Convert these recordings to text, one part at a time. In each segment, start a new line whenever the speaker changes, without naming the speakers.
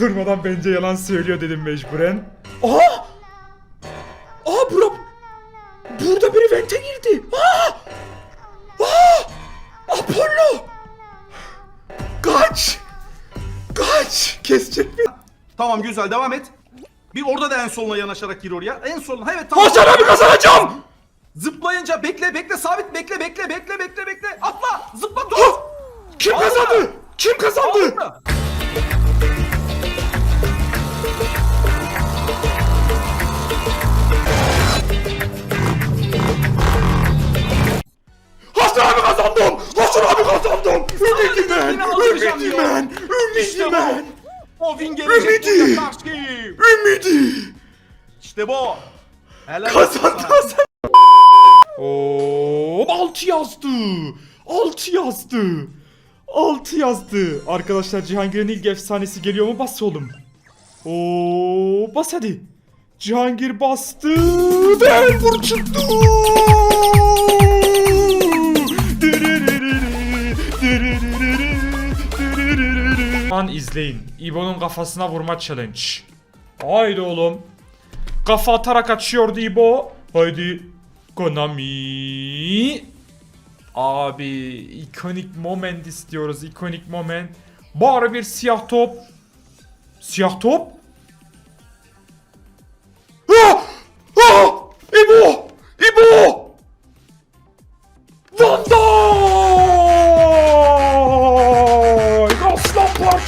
Durmadan bence yalan söylüyor dedim mecburen. Aa! Aa bura... Burada biri vente girdi. Aa! Aa! Apollo! Kaç! Kaç! Kesecek mi?
Tamam güzel devam et. Bir orada da en soluna yanaşarak gir oraya. En soluna. Evet tamam.
Hasan abi kazanacağım!
Zıplayınca bekle bekle sabit bekle bekle bekle bekle bekle. Atla zıpla dur.
Kim kazandı? Kim kazandı?
Aldı.
Ümidi ben! Ümidi ben! Ümidi ben!
O win gelecek
Ümidi. Ümidi!
İşte bu. Helal
Kazandı. Hasan! Oo, altı yazdı! Altı yazdı! Altı yazdı! Arkadaşlar Cihangir'in ilk efsanesi geliyor mu? Bas oğlum! Oo, bas hadi! Cihangir bastı ve Elvur çıktı! An izleyin. İbo'nun kafasına vurma challenge. Haydi oğlum. Kafa atarak açıyordu İbo. Haydi. Konami. Abi ikonik moment istiyoruz. ikonik moment. Bari bir siyah top. Siyah top.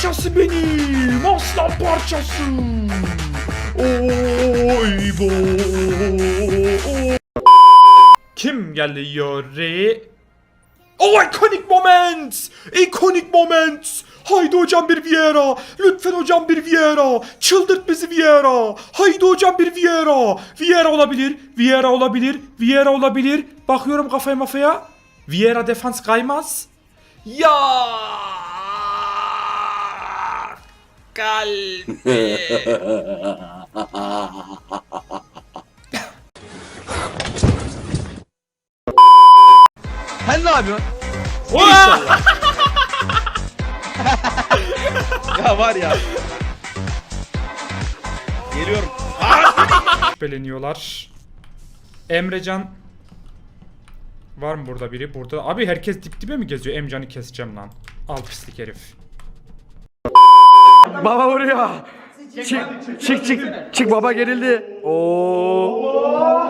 Parçası benim! Aslan parçası! Oy bo. Kim geldi yore? Oh iconic moment! Iconic moment! Haydi hocam bir Vieira! Lütfen hocam bir Vieira! Çıldırt bizi Vieira! Haydi hocam bir Vieira! Vieira olabilir, Vieira olabilir, Vieira olabilir. Bakıyorum kafaya mafaya. Vieira defans kaymaz. Ya! Kalbi.
Sen ne yapıyorsun? ya var ya. Geliyorum.
şüpheleniyorlar. Emrecan Var mı burada biri? Burada. Abi herkes dip dibe mi geziyor? Emcan'ı keseceğim lan. Al pislik herif.
Baba vuruyor. Çık çık çık çık baba gerildi. Oo.